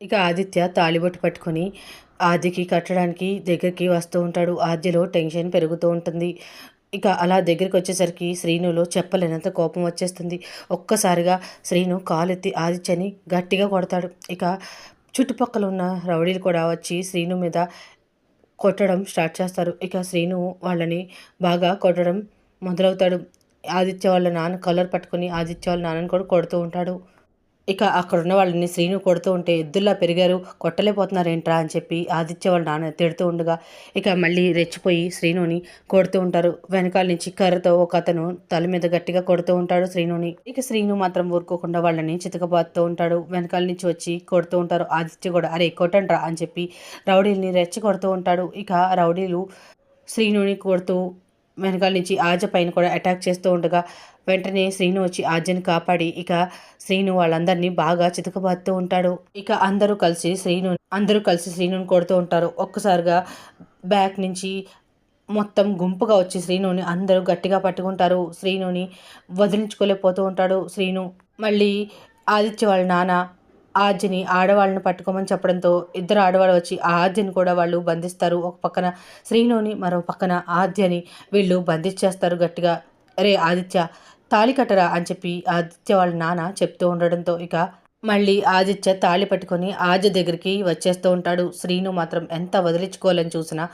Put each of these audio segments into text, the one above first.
ఇక ఆదిత్య తాళిబొట్టు పట్టుకొని ఆద్యకి కట్టడానికి దగ్గరికి వస్తూ ఉంటాడు. ఆద్యలో టెన్షన్ పెరుగుతూ ఉంటుంది. ఇక అలా దగ్గరికి వచ్చేసరికి శ్రీనులో చెప్పలేనంత కోపం వచ్చేస్తుంది. ఒక్కసారిగా శ్రీను కాలెత్తి ఆదిత్యని గట్టిగా కొడతాడు. ఇక చుట్టుపక్కల ఉన్న రౌడీలు కూడా వచ్చి శ్రీను మీద కొట్టడం స్టార్ట్ చేస్తారు. ఇక శ్రీను వాళ్ళని బాగా కొట్టడం మొదలవుతాడు. ఆదిత్య వాళ్ళ నాన్న కలర్ పట్టుకుని ఆదిత్య వాళ్ళ నాన్నని కూడా కొడుతూ ఉంటాడు. ఇక అక్కడ ఉన్న వాళ్ళని శ్రీను కొడుతూ ఉంటే ఎద్దుల్లా పెరిగారు కొట్టలేకపోతున్నారేంట్రా అని చెప్పి ఆదిత్య వాళ్ళ నాన్న తిడుతూ ఉండగా ఇక మళ్ళీ రెచ్చిపోయి శ్రీనుని కొడుతూ ఉంటారు. వెనకాల నుంచి కర్రతో ఒక అతను తల మీద గట్టిగా కొడుతూ ఉంటాడు శ్రీనుని. ఇక శ్రీను మాత్రం ఊరుకోకుండా వాళ్ళని చితకబాతూ ఉంటాడు. వెనకాల నుంచి వచ్చి కొడుతూ ఉంటారు. ఆదిత్య కూడా అరే కొట్టండ్రా అని చెప్పి రౌడీల్ని రెచ్చి కొడుతూ ఉంటాడు. ఇక రౌడీలు శ్రీనుని కొడుతూ వెనకాల నుంచి ఆజ పైన కూడా అటాక్ చేస్తూ ఉండగా వెంటనే శ్రీను వచ్చి ఆజ్యని కాపాడి ఇక శ్రీను వాళ్ళందరినీ బాగా చితకబాదుతూ ఉంటాడు. ఇక అందరూ కలిసి శ్రీను అందరూ కలిసి శ్రీనుని కొడుతూ ఉంటారు. ఒక్కసారిగా బ్యాక్ నుంచి మొత్తం గుంపుగా వచ్చి శ్రీనుని అందరూ గట్టిగా పట్టుకుంటారు. శ్రీనుని వదిలించుకోలేకపోతూ ఉంటాడు. శ్రీను మళ్ళీ ఆదిత్య వాళ్ళ నాన్న ఆద్యని ఆడవాళ్ళను పట్టుకోమని చెప్పడంతో ఇద్దరు ఆడవాళ్ళు వచ్చి ఆ ఆద్యని కూడా వాళ్ళు బంధిస్తారు. ఒక పక్కన శ్రీనుని మరో పక్కన ఆద్యని వీళ్ళు బంధించేస్తారు గట్టిగా. రే ఆదిత్య తాళి కట్టరా అని చెప్పి ఆదిత్య వాళ్ళ నాన్న చెప్తూ ఉండడంతో ఇక మళ్ళీ ఆదిత్య తాళి పట్టుకొని ఆద్య దగ్గరికి వచ్చేస్తూ ఉంటాడు. శ్రీను మాత్రం ఎంత వదిలించుకోవాలని చూసినా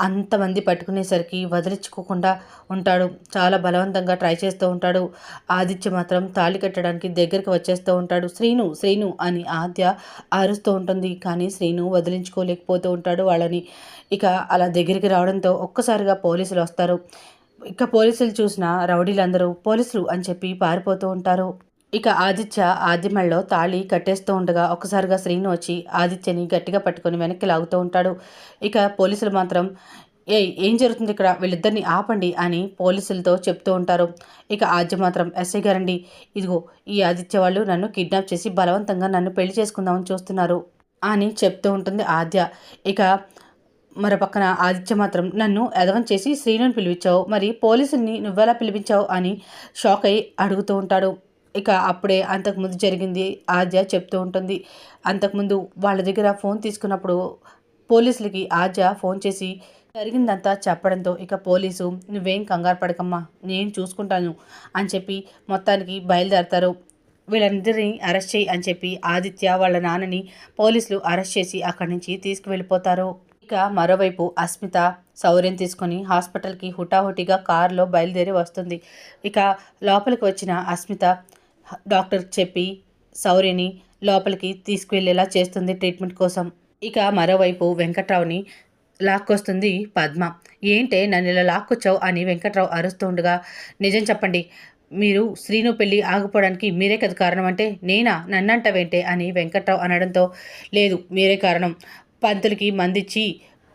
అంతమంది పట్టుకునేసరికి వదిలించుకోకుండా ఉంటాడు. చాలా బలవంతంగా ట్రై చేస్తూ ఉంటాడు. ఆదిత్య మాత్రం తాళి కట్టడానికి దగ్గరికి వచ్చేస్తూ ఉంటాడు. శ్రీను శ్రీను అని ఆద్య అరుస్తూ ఉంటుంది. కానీ శ్రీను వదిలించుకోలేకపోతూ ఉంటాడు వాళ్ళని. ఇక అలా దగ్గరికి రావడంతో ఒక్కసారిగా పోలీసులు వస్తారు. ఇక పోలీసులు చూసిన రౌడీలందరూ పోలీసులు అని చెప్పి పారిపోతూ ఉంటారు. ఇక ఆదిత్య ఆదిమల్లో తాళి కట్టేస్తూ ఉండగా ఒకసారిగా శ్రీను వచ్చి ఆదిత్యని గట్టిగా పట్టుకొని వెనక్కి లాగుతూ ఉంటాడు. ఇక పోలీసులు మాత్రం ఏ ఏం జరుగుతుంది ఇక్కడ? వీళ్ళిద్దరిని ఆపండి అని పోలీసులతో చెప్తూ ఉంటారు. ఇక ఆద్య మాత్రం ఎస్ఐ గారండి ఇదిగో ఈ ఆదిత్య వాళ్ళు నన్ను కిడ్నాప్ చేసి బలవంతంగా నన్ను పెళ్ళి చేసుకుందామని చూస్తున్నారు అని చెప్తూ ఉంటుంది ఆద్య. ఇక మరో పక్కన ఆదిత్య మాత్రం నన్ను ఎదవం చేసి శ్రీనుని పిలిపించావు మరి పోలీసుల్ని నువ్వెలా పిలిపించావు అని షాక్ అయి అడుగుతూ ఉంటాడు. ఇక అప్పుడే అంతకుముందు జరిగింది ఆద్య చెప్తూ ఉంటుంది. అంతకుముందు వాళ్ళ దగ్గర ఫోన్ తీసుకున్నప్పుడు పోలీసులకి ఆద్య ఫోన్ చేసి జరిగిందంతా చెప్పడంతో ఇక పోలీసు నువ్వేం కంగారు పడకమ్మా నేను చూసుకుంటాను అని చెప్పి మొత్తానికి బయలుదేరతారు. వీళ్ళందరినీ అరెస్ట్ చేయి అని చెప్పి ఆదిత్య వాళ్ళ నాన్నని పోలీసులు అరెస్ట్ చేసి అక్కడి నుంచి తీసుకువెళ్ళిపోతారు. ఇక మరోవైపు అస్మిత సౌర్యం తీసుకొని హాస్పిటల్కి హుటాహుటిగా కారులో బయలుదేరి వస్తుంది. ఇక లోపలికి వచ్చిన అస్మిత డాక్టర్ చెప్పి సౌర్యని లోపలికి తీసుకువెళ్ళేలా చేస్తుంది ట్రీట్మెంట్ కోసం. ఇక మరోవైపు వెంకట్రావుని లాక్కొస్తుంది పద్మ. ఏంటే నన్ను ఇలా లాక్కొచ్చావు? అని వెంకట్రావు అరుస్తుండగా నిజం చెప్పండి మీరు శ్రీను పెళ్ళి ఆగిపోవడానికి మీరే కదా కారణం అంటే నేనా? నన్నంటవేంటే? అని వెంకట్రావు అనడంతో లేదు మీరే కారణం. పంతులకి మందిచ్చి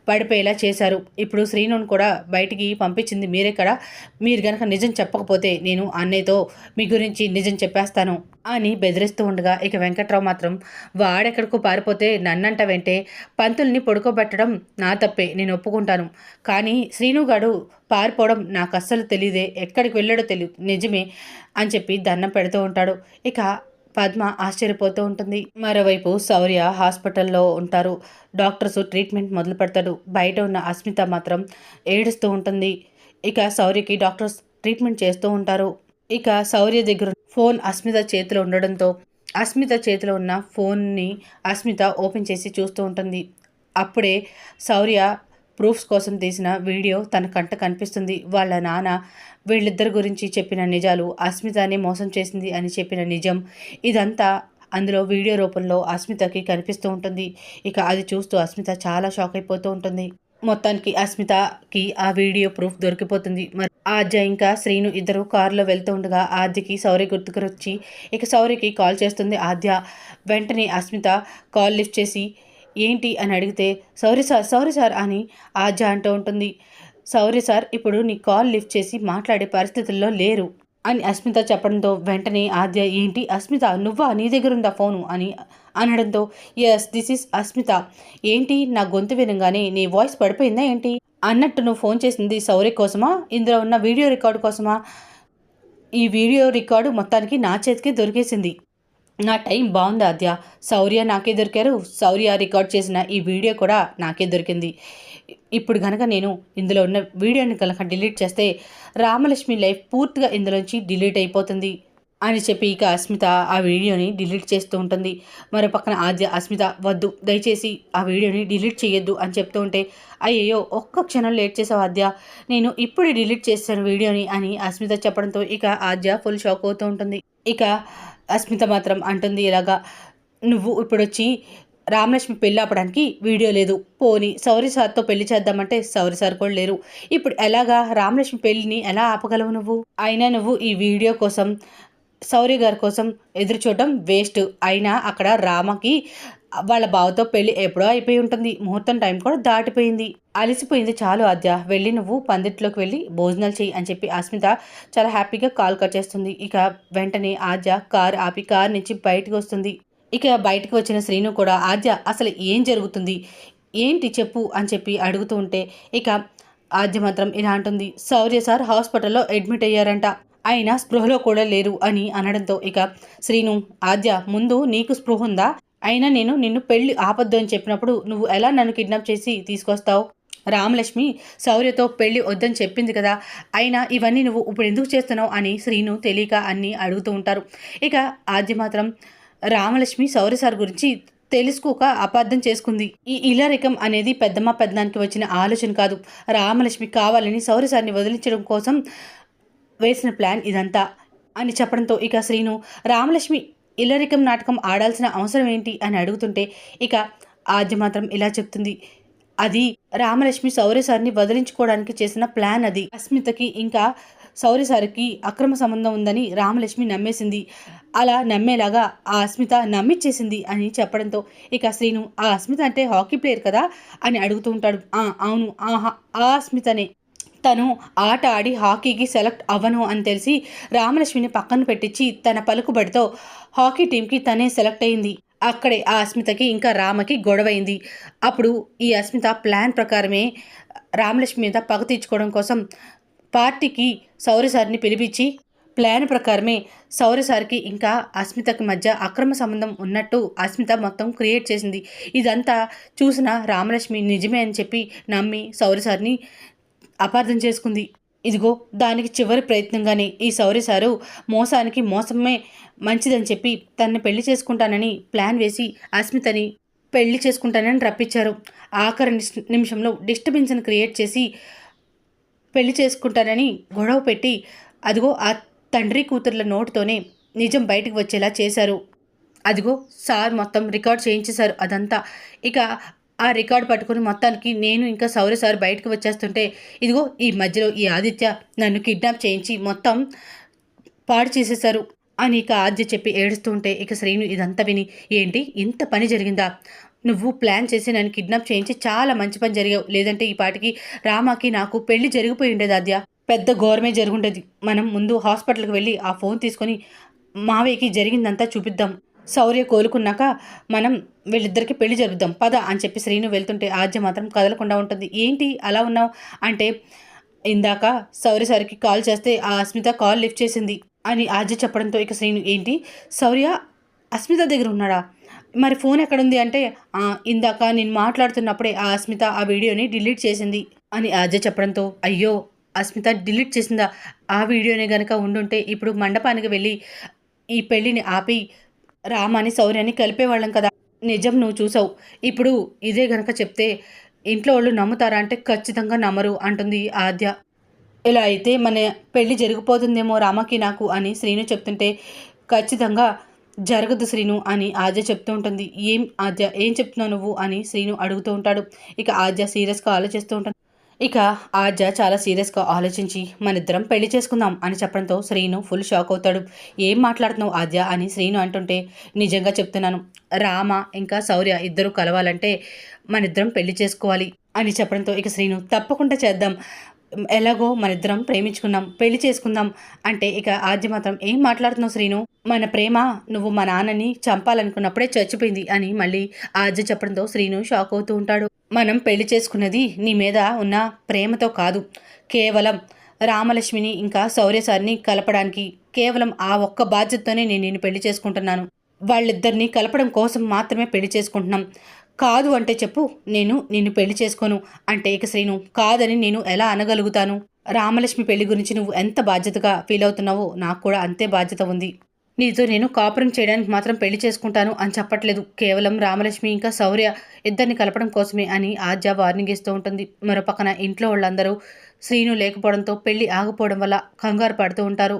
పడిపోయేలా చేశారు. ఇప్పుడు శ్రీనుని కూడా బయటికి పంపించింది మీరే కదా. మీరు గనక నిజం చెప్పకపోతే నేను అన్నయ్యతో మీ గురించి నిజం చెప్పేస్తాను అని బెదిరిస్తూ ఉండగా ఇక వెంకట్రావు మాత్రం వాడెక్కడికో పారిపోతే నన్నంట వెంటే పంతుల్ని పడుకోబెట్టడం నా తప్పే నేను ఒప్పుకుంటాను. కానీ శ్రీనుగాడు పారిపోవడం నాకు అస్సలు తెలియదే ఎక్కడికి వెళ్ళాడో తెలియదు నిజమే అని చెప్పి దండం పెడుతూ ఉంటాడు. ఇక పద్మ ఆశ్చర్యపోతూ ఉంటుంది. మరోవైపు శౌర్య హాస్పిటల్లో ఉంటారు. డాక్టర్స్ ట్రీట్మెంట్ మొదలు పెడతాడు. బయట ఉన్న అస్మిత మాత్రం ఏడుస్తూ ఉంటుంది. ఇక శౌర్యకి డాక్టర్స్ ట్రీట్మెంట్ చేస్తూ ఉంటారు. ఇక శౌర్య దగ్గర ఫోన్ అస్మిత చేతిలో ఉండడంతో అస్మిత చేతిలో ఉన్న ఫోన్ని అస్మిత ఓపెన్ చేసి చూస్తూ ఉంటుంది. అప్పుడే శౌర్య ప్రూఫ్స్ కోసం తీసిన వీడియో తన కంట కనిపిస్తుంది. వాళ్ళ నాన్న వీళ్ళిద్దరి గురించి చెప్పిన నిజాలు అస్మితనే మోసం చేసింది అని చెప్పిన నిజం. ఇదంతా అందులో వీడియో రూపంలో అస్మితకి కనిపిస్తూ ఉంటుంది. ఇక అది చూస్తూ అస్మిత చాలా షాక్ అయిపోతూ ఉంటుంది. మొత్తానికి అస్మితకి ఆ వీడియో ప్రూఫ్ దొరికిపోతుంది. మరి ఆద్య ఇంకా శ్రీను ఇద్దరు కారులో వెళ్తూ ఉండగా ఆద్యకి సౌర్య గుర్తుకొచ్చి ఇక సౌర్యకి కాల్ చేస్తుంది ఆద్య వెంటనే అస్మిత కాల్ లిఫ్ట్ చేసి ఏంటి అని అడిగితే సౌరి సార్ సౌరి సార్ అని ఆజా అంటూ ఉంటుంది. సౌరి సార్ ఇప్పుడు నీ కాల్ లిఫ్ట్ చేసి మాట్లాడే పరిస్థితుల్లో లేరు అని అస్మిత చెప్పడంతో వెంటనే ఆద్య ఏంటి అస్మిత నువ్వా? నీ దగ్గర ఉందా ఫోను? అని అనడంతో ఎస్ దిస్ ఇస్ అస్మిత. ఏంటి? నా గొంతు వినగానే నీ వాయిస్ పడిపోయిందా ఏంటి? అన్నట్టు నువ్వు ఫోన్ చేసింది సౌరి కోసమా? ఇందులో ఉన్న వీడియో రికార్డు కోసమా? ఈ వీడియో రికార్డు మొత్తానికి నా చేతికి దొరికేసింది. నా టైం బాగుంది ఆద్య. శౌర్య నాకే దొరికారు. శౌర్య రికార్డ్ చేసిన ఈ వీడియో కూడా నాకే దొరికింది. ఇప్పుడు కనుక నేను ఇందులో ఉన్న వీడియోని కనుక డిలీట్ చేస్తే రామలక్ష్మి లైఫ్ పూర్తిగా ఇందులోంచి డిలీట్ అయిపోతుంది అని చెప్పి ఇక అస్మిత ఆ వీడియోని డిలీట్ చేస్తూ ఉంటుంది. మరో పక్కన ఆద్య అస్మిత వద్దు దయచేసి ఆ వీడియోని డిలీట్ చేయొద్దు అని చెప్తూ ఉంటే అయ్యయ్యో ఒక్క క్షణం లేట్ చేసావు ఆద్య. నేను ఇప్పుడు డిలీట్ చేస్తాను వీడియోని అని అస్మిత చెప్పడంతో ఇక ఆద్య ఫుల్ షాక్ అవుతూ ఉంటుంది. ఇక అస్మిత మాత్రం అంటుంది ఇలాగా నువ్వు ఇప్పుడు వచ్చి రామలక్ష్మి పెళ్ళి ఆపడానికి వీడియో లేదు. పోని సౌరి సార్తో పెళ్ళి చేద్దామంటే సౌరి సార్ కూడా లేరు. ఇప్పుడు ఎలాగా రామలక్ష్మి పెళ్ళిని ఎలా ఆపగలవు నువ్వు? అయినా నువ్వు ఈ వీడియో కోసం సౌరి గారి కోసం ఎదురు చూడటం వేస్ట్. అయినా అక్కడ రామకి వాళ్ళ బావతో పెళ్ళి ఎప్పుడో అయిపోయి ఉంటుంది. ముహూర్తం టైం కూడా దాటిపోయింది. అలసిపోయింది చాలు ఆద్య. వెళ్ళి నువ్వు పందిట్లోకి వెళ్ళి భోజనాలు చేయి అని చెప్పి అస్మిత చాలా హ్యాపీగా కాల్ కట్ చేస్తుంది. ఇక వెంటనే ఆద్య కార్ ఆపి కార్ నుంచి బయటకు వస్తుంది. ఇక బయటకు వచ్చిన శ్రీను కూడా ఆద్య అసలు ఏం జరుగుతుంది? ఏంటి చెప్పు అని చెప్పి అడుగుతూ ఉంటే ఇక ఆద్య మాత్రం ఇలా అంటుంది శౌర్య సార్ హాస్పిటల్లో అడ్మిట్ అయ్యారంట. అయినా స్పృహలో కూడా లేరు అని అనడంతో ఇక శ్రీను ఆద్య ముందు నీకు స్పృహ ఉందా? అయినా నేను నిన్ను పెళ్ళి ఆపద్దు అని చెప్పినప్పుడు నువ్వు ఎలా నన్ను కిడ్నాప్ చేసి తీసుకొస్తావు? రామలక్ష్మి శౌర్యతో పెళ్ళి వద్దని చెప్పింది కదా. అయినా ఇవన్నీ నువ్వు ఇప్పుడు ఎందుకు చేస్తున్నావు అని శ్రీను తెలియక అన్ని అడుగుతూ ఉంటారు. ఇక ఆద్య మాత్రం రామలక్ష్మి శౌర్య సార్ గురించి తెలుసుకోక అపార్థం చేసుకుంది. ఈ ఇలరికం అనేది పెద్దమ్మ పెద్దనానికి వచ్చిన ఆలోచన కాదు. రామలక్ష్మి కావాలని శౌర్య సార్ని వదిలించడం కోసం వేసిన ప్లాన్ ఇదంతా అని చెప్పడంతో ఇక శ్రీను రామలక్ష్మి ఇల్లరికం నాటకం ఆడాల్సిన అవసరం ఏంటి అని అడుగుతుంటే ఇక ఆద్య మాత్రం ఇలా చెప్తుంది. అది రామలక్ష్మి శౌర్య సార్ని వదిలించుకోవడానికి చేసిన ప్లాన్ అది. అస్మితకి ఇంకా సౌర్య సార్కి అక్రమ సంబంధం ఉందని రామలక్ష్మి నమ్మేసింది. అలా నమ్మేలాగా ఆ అస్మిత నమ్మిచ్చేసింది అని చెప్పడంతో ఇక శ్రీను ఆ అస్మిత అంటే హాకీ ప్లేయర్ కదా? అని అడుగుతూ ఉంటాడు. అవును. ఆహా ఆ అస్మితనే. తను ఆట ఆడి హాకీకి సెలెక్ట్ అవ్వను అని తెలిసి రామలక్ష్మిని పక్కన పెట్టించి తన పలుకుబడితో హాకీ టీంకి తనే సెలెక్ట్ అయింది. అక్కడే ఆ అస్మితకి ఇంకా రామకి గొడవైంది. అప్పుడు ఈ అస్మిత ప్లాన్ ప్రకారమే రామలక్ష్మి మీద పగ తీర్చుకోవడం కోసం పార్టీకి సౌర్య సార్ని పిలిపించి ప్లాన్ ప్రకారమే సౌర్య సార్కి ఇంకా అస్మితకి మధ్య అక్రమ సంబంధం ఉన్నట్టు అస్మిత మొత్తం క్రియేట్ చేసింది. ఇదంతా చూసిన రామలక్ష్మి నిజమే అని చెప్పి నమ్మి సౌర్య సార్ని అపార్థం చేసుకుంది. ఇదిగో దానికి చివరి ప్రయత్నంగానే ఈ సౌరి సారు మోసానికి మోసమే మంచిదని చెప్పి తనని పెళ్ళి చేసుకుంటానని ప్లాన్ వేసి అస్మితని పెళ్ళి చేసుకుంటానని రప్పించారు. ఆఖరి నిమిషంలో డిస్టర్బెన్స్ని క్రియేట్ చేసి పెళ్ళి చేసుకుంటానని గొడవ పెట్టి అదిగో ఆ తండ్రి కూతుర్ల నోటుతోనే నిజం బయటకు వచ్చేలా చేశారు. అదిగో సార్ మొత్తం రికార్డ్ చేయించేశారు అదంతా. ఇక ఆ రికార్డు పట్టుకుని మొత్తానికి నేను ఇంకా సౌర్య సార్ బయటకు వచ్చేస్తుంటే ఇదిగో ఈ మధ్యలో ఈ ఆదిత్య నన్ను కిడ్నాప్ చేయించి మొత్తం పాడు చేసేశారు అని ఇక ఆద్య చెప్పి ఏడుస్తూ ఉంటే ఇక శ్రీను ఇదంతా విని ఏంటి? ఇంత పని జరిగిందా? నువ్వు ప్లాన్ చేసి నన్ను కిడ్నాప్ చేయించి చాలా మంచి పని జరిగావు. లేదంటే ఈ పాటికి రామాకి నాకు పెళ్ళి జరిగిపోయి ఉండేది ఆద్య. పెద్ద ఘోరమే జరుగుండేది. మనం ముందు హాస్పిటల్కి వెళ్ళి ఆ ఫోన్ తీసుకొని మావయ్యకి జరిగిందంతా చూపిద్దాం. శౌర్య కోలుకున్నాక మనం వీళ్ళిద్దరికి పెళ్ళి జరుగుదాం పద అని చెప్పి శ్రీను వెళ్తుంటే ఆద్య మాత్రం కదలకుండా ఉంటుంది. ఏంటి అలా ఉన్నావు? అంటే ఇందాక సౌర్య సార్కి కాల్ చేస్తే ఆ అస్మిత కాల్ లిఫ్ట్ చేసింది అని ఆద్య చెప్పడంతో ఇక శ్రీను ఏంటి? శౌర్య అస్మిత దగ్గర ఉన్నాడా? మరి ఫోన్ ఎక్కడుంది అంటే ఇందాక నేను మాట్లాడుతున్నప్పుడే ఆ అస్మిత ఆ వీడియోని డిలీట్ చేసింది అని ఆద్య చెప్పడంతో అయ్యో అస్మిత డిలీట్ చేసిందా? ఆ వీడియోనే గనక ఉండుంటే ఇప్పుడు మండపానికి వెళ్ళి ఈ పెళ్ళిని ఆపి రామాని సౌర్యాన్ని కలిపేవాళ్ళం కదా. నిజం నువ్వు చూసావు. ఇప్పుడు ఇదే గనక చెప్తే ఇంట్లో వాళ్ళు నమ్ముతారా అంటే ఖచ్చితంగా నమ్మరు అంటుంది ఆద్య. ఇలా అయితే మన పెళ్ళి జరిగిపోతుందేమో రామకి నాకు అని శ్రీను చెప్తుంటే ఖచ్చితంగా జరగదు శ్రీను అని ఆద్య చెప్తూ ఉంటుంది. ఏం ఆద్య ఏం చెప్తున్నావు నువ్వు అని శ్రీను అడుగుతూ ఉంటాడు. ఇక ఆద్య సీరియస్గా ఆలోచిస్తూ ఉంటాడు ఇక ఆద్య చాలా సీరియస్గా ఆలోచించి మనిద్దరం పెళ్ళి చేసుకుందాం అని చెప్పడంతో శ్రీను ఫుల్ షాక్ అవుతాడు. ఏం మాట్లాడుతున్నావు ఆద్య అని శ్రీను అంటుంటే నిజంగా చెప్తున్నాను. రామ ఇంకా శౌర్య ఇద్దరు కలవాలంటే మనిద్దరం పెళ్ళి చేసుకోవాలి అని చెప్పడంతో ఇక శ్రీను తప్పకుండా చేద్దాం. ఎలాగో మనిద్దరం ప్రేమించుకున్నాం. పెళ్ళి చేసుకుందాం. అంటే ఇక ఆద్య మాత్రం ఏం మాట్లాడుతున్నావు శ్రీను? మన ప్రేమ నువ్వు మా నాన్నని చంపాలనుకున్నప్పుడే చచ్చిపోయింది అని మళ్ళీ ఆద్య చెప్పడంతో శ్రీను షాక్ అవుతూ ఉంటాడు. మనం పెళ్ళి చేసుకున్నది నీ మీద ఉన్న ప్రేమతో కాదు. కేవలం రామలక్ష్మిని ఇంకా శౌర్య సార్ని కలపడానికి కేవలం ఆ ఒక్క బాధ్యతతోనే నేను నిన్ను పెళ్ళి చేసుకుంటున్నాను. వాళ్ళిద్దరిని కలపడం కోసం మాత్రమే పెళ్ళి చేసుకుంటున్నాం. కాదు అంటే చెప్పు నేను నిన్ను పెళ్ళి చేసుకోను. అంటే ఇక శ్రీను కాదని నేను ఎలా అనగలుగుతాను? రామలక్ష్మి పెళ్ళి గురించి నువ్వు ఎంత బాధ్యతగా ఫీల్ అవుతున్నావో నాకు కూడా అంతే బాధ్యత ఉంది. నీతో నేను కాపురం చేయడానికి మాత్రం పెళ్ళి చేసుకుంటాను అని చెప్పట్లేదు. కేవలం రామలక్ష్మి ఇంకా శౌర్య ఇద్దరిని కలపడం కోసమే అని ఆద్య వార్నింగ్ ఇస్తూ ఉంటుంది. మరో పక్కన ఇంట్లో వాళ్ళందరూ శ్రీను లేకపోవడంతో పెళ్ళి ఆగిపోవడం వల్ల కంగారు పడుతూ ఉంటారు.